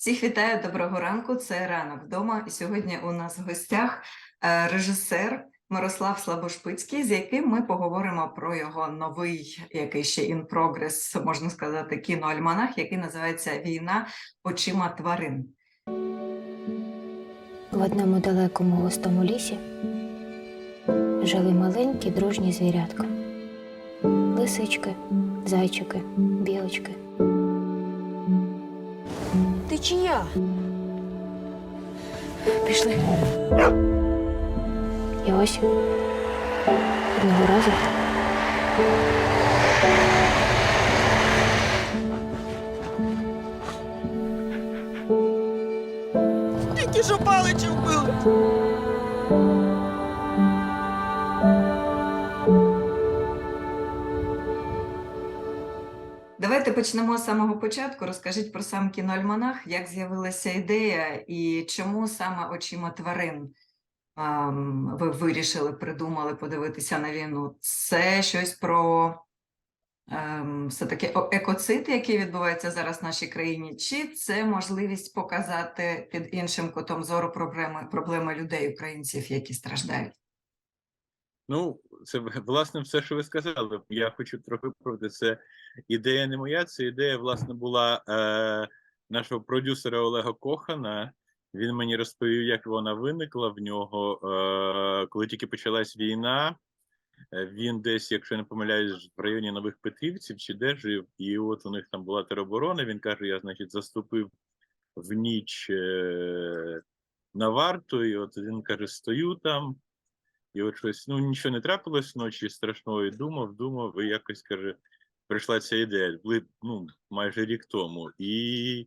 Всіх вітаю, доброго ранку. Це ранок вдома. І сьогодні у нас в гостях е, режисер Мирослав Слабошпицький, з яким ми поговоримо про його новий, який ще in progress, можна сказати, кіноальманах, який називається Війна очима тварин. В одному далекому густому лісі жили маленькі дружні звірятка. Лисички, зайчики, білочки. Ти чия? Пішли. І ось одного разу Тільки що паличі вбили. Давайте почнемо з самого початку. Розкажіть про сам кіноальманах, як з'явилася ідея і чому саме очима тварин ви вирішили, придумали подивитися на війну. Це щось про ем, все-таки о- екоцид, який відбувається зараз в нашій країні, чи це можливість показати під іншим кутом зору проблеми, проблеми людей, українців, які страждають? Ну, це власне все, що ви сказали. Я хочу трохи виправити. Це ідея не моя, це ідея, власне, була е, нашого продюсера Олега Кохана. Він мені розповів, як вона виникла в нього, е, коли тільки почалась війна. Е, Він десь, якщо я не помиляюсь, в районі Нових Петрівців чи де жив, і от у них там була тероборона. Він каже: я, значить, заступив в ніч е, на варту, і от він каже: стою там. І от щось, ну нічого не трапилось вночі страшного, і думав, думав, і якось каже, прийшла ця ідея, були, ну, майже рік тому. І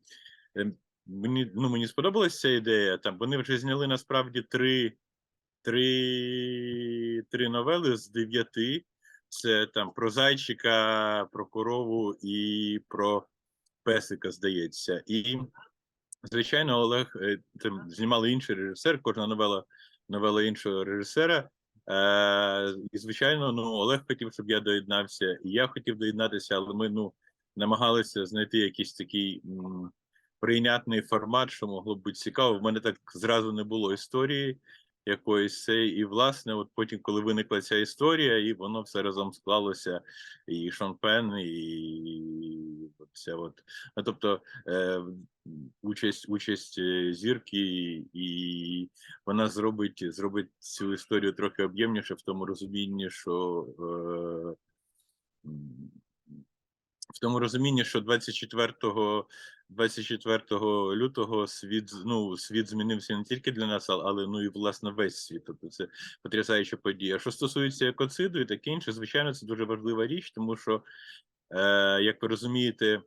мені, ну, мені сподобалася ця ідея. Там вони вже зняли насправді три, три, три новели з дев'яти. Це там про зайчика, про корову і про песика, здається. І, звичайно, Олег е, там знімали інший режисер, кожна новела новела іншого режисера. Е, і, звичайно, ну Олег хотів, щоб я доєднався, і я хотів доєднатися, але ми ну намагалися знайти якийсь такий м, прийнятний формат, що могло б бути цікаво. В мене так зразу не було історії якоїсь. І, власне, от потім, коли виникла ця історія, і воно все разом склалося, і Шон Пен, і ця от. Ну, тобто е, участь, участь е, зірки, і, вона зробить, зробить цю історію трохи об'ємніше в тому розумінні, що е, в тому розумінні, що 24 24 лютого світ ну, світ змінився не тільки для нас, але ну і власне весь світ. Тобто це потрясаюча подія. Що стосується екоциду і таке інше, звичайно, це дуже важлива річ, тому що, як ви розумієте,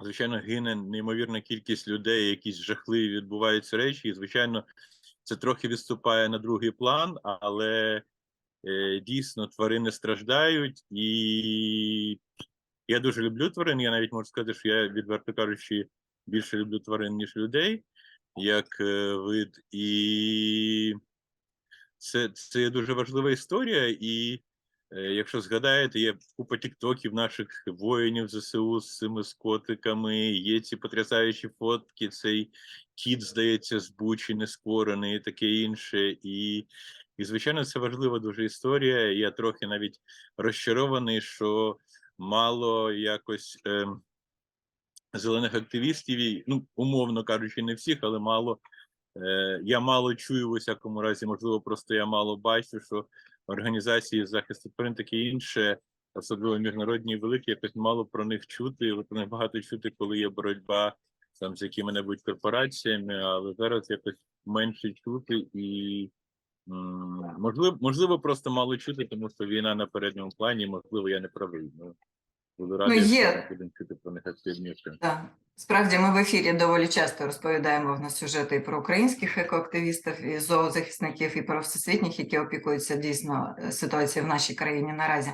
звичайно, гине неймовірна кількість людей, якісь жахливі відбуваються речі, і звичайно, це трохи відступає на другий план, але е, дійсно тварини страждають, і я дуже люблю тварин. Я навіть можу сказати, що я, відверто кажучи, більше люблю тварин, ніж людей, як е, вид. І це, це дуже важлива історія. І е, якщо згадаєте, є купа тіктоків наших воїнів ЗСУ з цими з котиками, є ці потрясаючі фотки, цей кіт, здається, з Бучі нескорений і таке інше. І, і звичайно, це важлива дуже історія. Я трохи навіть розчарований, що мало якось е, зелених активістів, і, ну, умовно кажучи, не всіх, але мало. Е, я мало чую в усякому разі, можливо, просто я мало бачу, що організації захисту тварин таке інше, особливо міжнародні великі, якось мало про них чути, про них багато чути, коли є боротьба там з якими-небудь корпораціями, але зараз якось менше чути і можливо, можливо, просто мало чути, тому що війна на передньому плані, можливо, я не правий. Ну, буду радий, є. будемо чути про них активніше. Так. Справді, ми в ефірі доволі часто розповідаємо в нас сюжети і про українських екоактивістів, і зоозахисників, і про всесвітніх, які опікуються дійсно е, ситуацією в нашій країні наразі.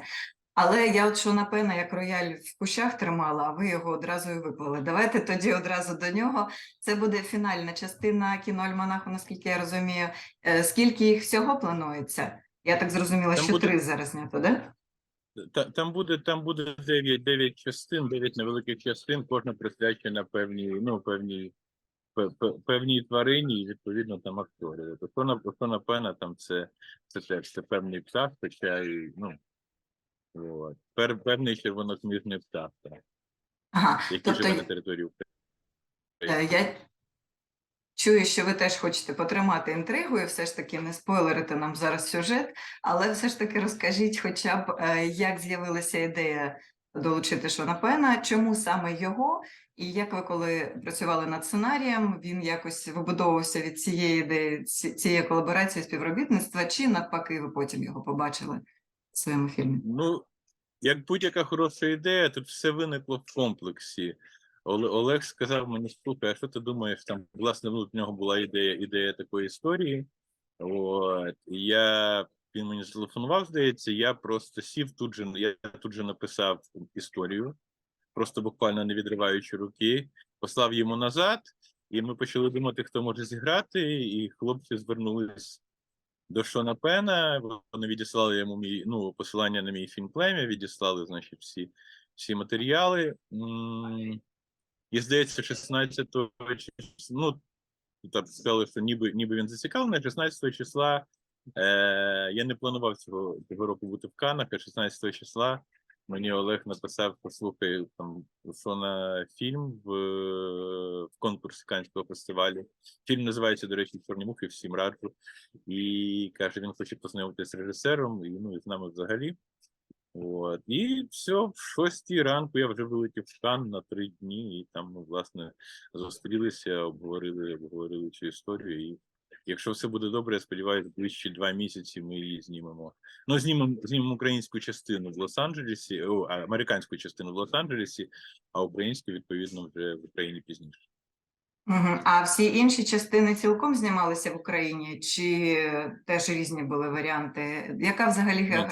Але я от що напевно, як рояль в кущах тримала, а ви його одразу і виплили. Давайте тоді одразу до нього. Це буде фінальна частина кіноальманаху, наскільки я розумію. Е, Скільки їх всього планується? Я так зрозуміла, Там що буде- три зараз знято, да? Та, там буде там буде 9, 9 частин, 9 невеликих частин, кожна присвячена певній, ну, певній, пе- пе- певній тварині, і відповідно там актори. Осона Пена там це, це теж це певний птах, хоча і, ну, от. Пер, певний червонокнижний птах, так, Ага, який тобто живе на території України. Е, Я чую, що ви теж хочете потримати інтригу і все ж таки не спойлерити нам зараз сюжет, але все ж таки розкажіть, хоча б е, як з'явилася ідея долучити Шона Пена, чому саме його, і як ви коли працювали над сценарієм, він якось вибудовувався від цієї ідеї, цієї колаборації співробітництва, чи навпаки, ви потім його побачили в своєму фільмі? Ну, як будь-яка хороша ідея, тут все виникло в комплексі. Оле- Олег сказав мені, слухай, а що ти думаєш, там, власне, ну, в нього була ідея, ідея такої історії. От, я, він мені зателефонував, здається, я просто сів тут же, я тут же написав історію, просто буквально не відриваючи руки, послав йому назад, і ми почали думати, хто може зіграти, і хлопці звернулись до Шона Пена. Вони відіслали йому мій ну, посилання на мій фільм Плем'я, відіслали, значить, всі, всі матеріали. І здається, 16 числа, ну, так сказали, що ніби, ніби він зацікавлений, 16 числа. Е, я не планував цього, цього року бути в Канах, а 16 числа мені Олег написав, послухай, там, що на фільм в, в конкурсі Канського фестивалю. Фільм називається, до речі, Чорні мухи, всім раджу. І каже, він хоче познайомитися з режисером, і ну і з нами взагалі. От. І все, в шостій ранку я вже вилетів в Кан на три дні, і там ми, власне, зустрілися, обговорили, обговорили цю історію. І якщо все буде добре, я сподіваюся, ближче два місяці ми її знімемо. Ну, знімемо, знімемо українську частину в Лос-Анджелесі, о, американську частину в Лос-Анджелесі, а українську, відповідно, вже в Україні пізніше. А всі інші частини цілком знімалися в Україні, чи теж різні були варіанти? Яка взагалі Ну,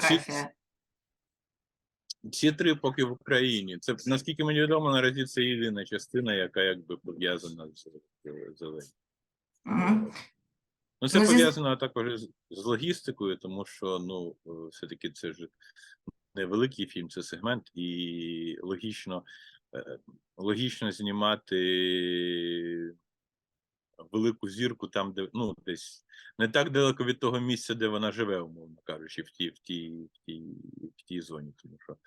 ці- три поки в Україні. Це наскільки мені відомо, наразі це єдина частина, яка якби пов'язана з зеленою. Мгм. Ну, це пов'язано також з, з логістикою, тому що ну е, все-таки це ж невеликий фільм, це сегмент, і логічно, е, логічно знімати велику зірку там, де ну десь не так далеко від того місця, де вона живе, умовно кажучи, в тій, в тій, в тій, в тій зоні, тому що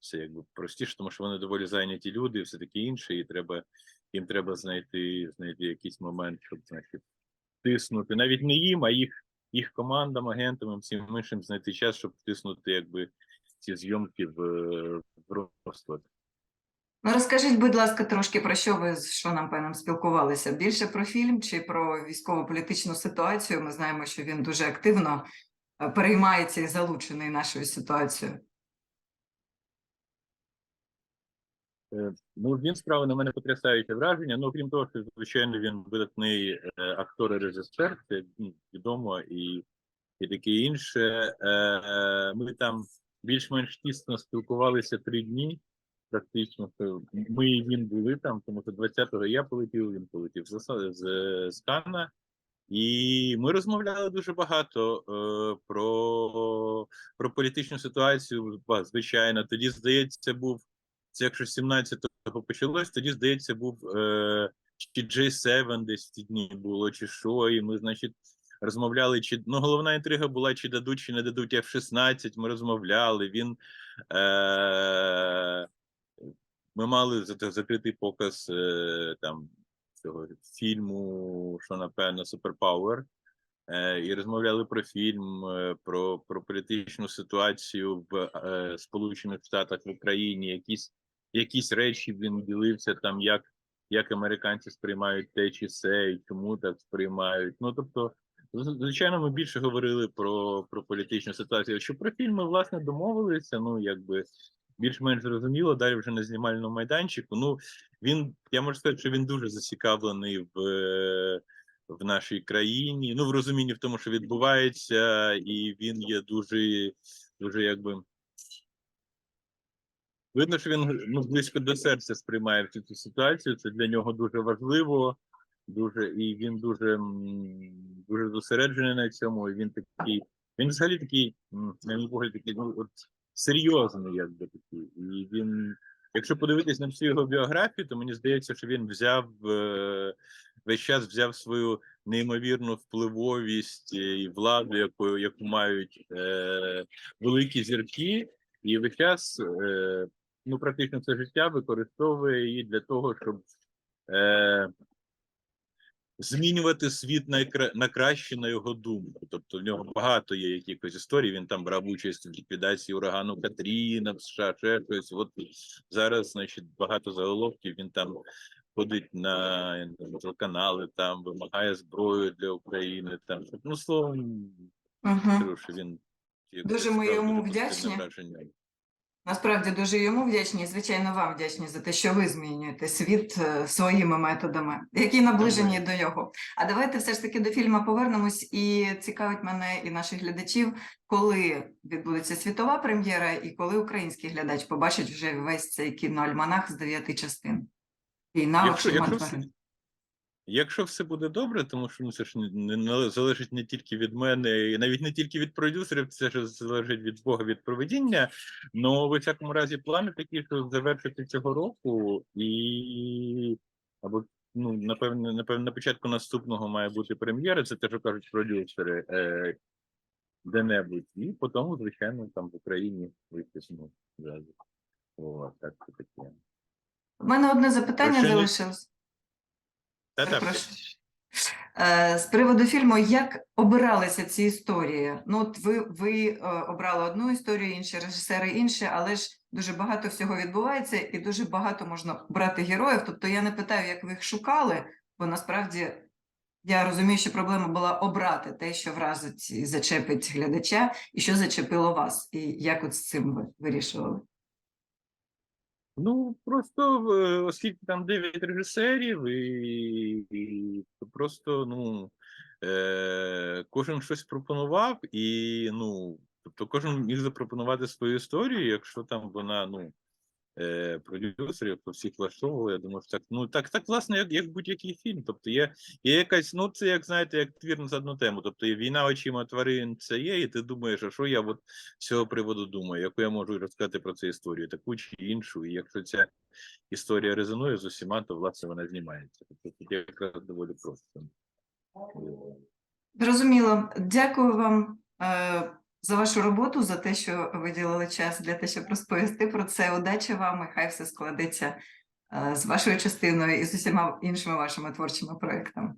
це якби простіше, тому що вони доволі зайняті люди, і все таке інше, і треба їм треба знайти, знайти якийсь момент, щоб значить тиснути навіть не їм, а їх, їх командам, агентам, всім іншим знайти час, щоб втиснути якби ці зйомки в, в розклад. Ну, розкажіть, будь ласка, трошки про що ви з Шоном Пеном спілкувалися? Більше про фільм чи про військово-політичну ситуацію? Ми знаємо, що він дуже активно е, переймається і залучений нашою ситуацією. Е, Ну, він справив на мене потрясаюче враження. Ну, крім того, що звичайно він видатний е, актор і режисер, це ну, відомо і, і таке інше. Ми там більш-менш тісно спілкувалися три дні. Практично ми і він були там, тому що 20-го я полетів, він полетів з, з, з Канна. І ми розмовляли дуже багато е, про, про політичну ситуацію. Звичайно, тоді, здається, був це якщо 17-го почалось, тоді, здається, був е, чи J7 десь в ті дні було, чи що, і ми, значить, розмовляли, чи ну, головна інтрига була, чи дадуть, чи не дадуть F-16, ми розмовляли. Він е, ми мали за- закритий показ е, там цього фільму, що напевно Суперпауер. Е, і розмовляли про фільм, е, про, про політичну ситуацію в Сполучених Штатах в Україні, якісь, якісь речі він ділився там, як, як американці сприймають те чи це, і чому так сприймають. Ну тобто, звичайно, ми більше говорили про, про політичну ситуацію. Що про фільм ми власне домовилися, ну якби більш-менш зрозуміло, далі вже на знімальному майданчику. Ну він, я можу сказати, що він дуже зацікавлений в. е, в нашій країні. Ну, в розумінні в тому, що відбувається, і він є дуже, дуже якби. Видно, що він ну, близько до серця сприймає всю цю ситуацію. Це для нього дуже важливо, дуже, і він дуже, дуже зосереджений на цьому. І він такий, він взагалі такий, на мій погляд, такий, ну, от серйозний, якби такий. І він, якщо подивитись на всю його біографію, то мені здається, що він взяв е, весь час взяв свою неймовірну впливовість і владу, яку, яку мають е, великі зірки, і весь час е, ну, практично все життя використовує її для того, щоб е, змінювати світ на, на краще на його думку. Тобто в нього багато є якихось історій. Він там брав участь в ліквідації урагану Катріна в США, ще щось. От зараз, значить, багато заголовків. Він там ходить на телеканали, там вимагає зброю для України. Там ну словом, Угу. що він Дуже ми справді йому вдячні. Насправді дуже йому вдячні, і звичайно, вам вдячні за те, що ви змінюєте світ е, своїми методами, які наближені до його. А давайте все ж таки до фільму повернемось. І цікавить мене і наших глядачів, коли відбудеться світова прем'єра, і коли український глядач побачить вже весь цей кіноальманах з дев'яти частин. Війна Якщо- очима якщо все- буде добре, тому що ну, це ж не, не, залежить не тільки від мене, і навіть не тільки від продюсерів, це ж залежить від Бога, від проведіння. Ну, в всякому разі, плани такі, що завершити цього року, і або ну, напевно, напевно, на початку наступного має бути прем'єра, це те, що кажуть продюсери, е, де-небудь. І потім, звичайно, там в Україні витисну зразу. О, так це таке. У мене одне запитання залишилось. Та-та, Е, З приводу фільму, як обиралися ці історії? Ну, от ви, ви е, обрали одну історію, інші режисери інші, але ж дуже багато всього відбувається, і дуже багато можна брати героїв. Тобто я не питаю, як ви їх шукали, бо насправді я розумію, що проблема була обрати те, що вразить і зачепить глядача, і що зачепило вас, і як от з цим ви вирішували? Ну, просто е, оскільки там 9 режисерів, і, і то просто ну, е, кожен щось пропонував, і ну, тобто кожен міг запропонувати свою історію, якщо там вона, ну, е, продюсерів по всіх влаштовували, я думаю, що так, ну, так, так власне, як, як будь-який фільм. Тобто є, є якась, ну, це як, знаєте, як твір на одну тему. Тобто є війна очима тварин, це є, і ти думаєш, а що я от з цього приводу думаю, яку я можу розказати про цю історію, таку чи іншу, і якщо ця історія резонує з усіма, то власне вона знімається. Тобто якраз доволі просто. Зрозуміло. Дякую вам е, за вашу роботу, за те, що виділили час для те, щоб розповісти про це. Удачі вам і хай все складеться е, з вашою частиною і з усіма іншими вашими творчими проектами.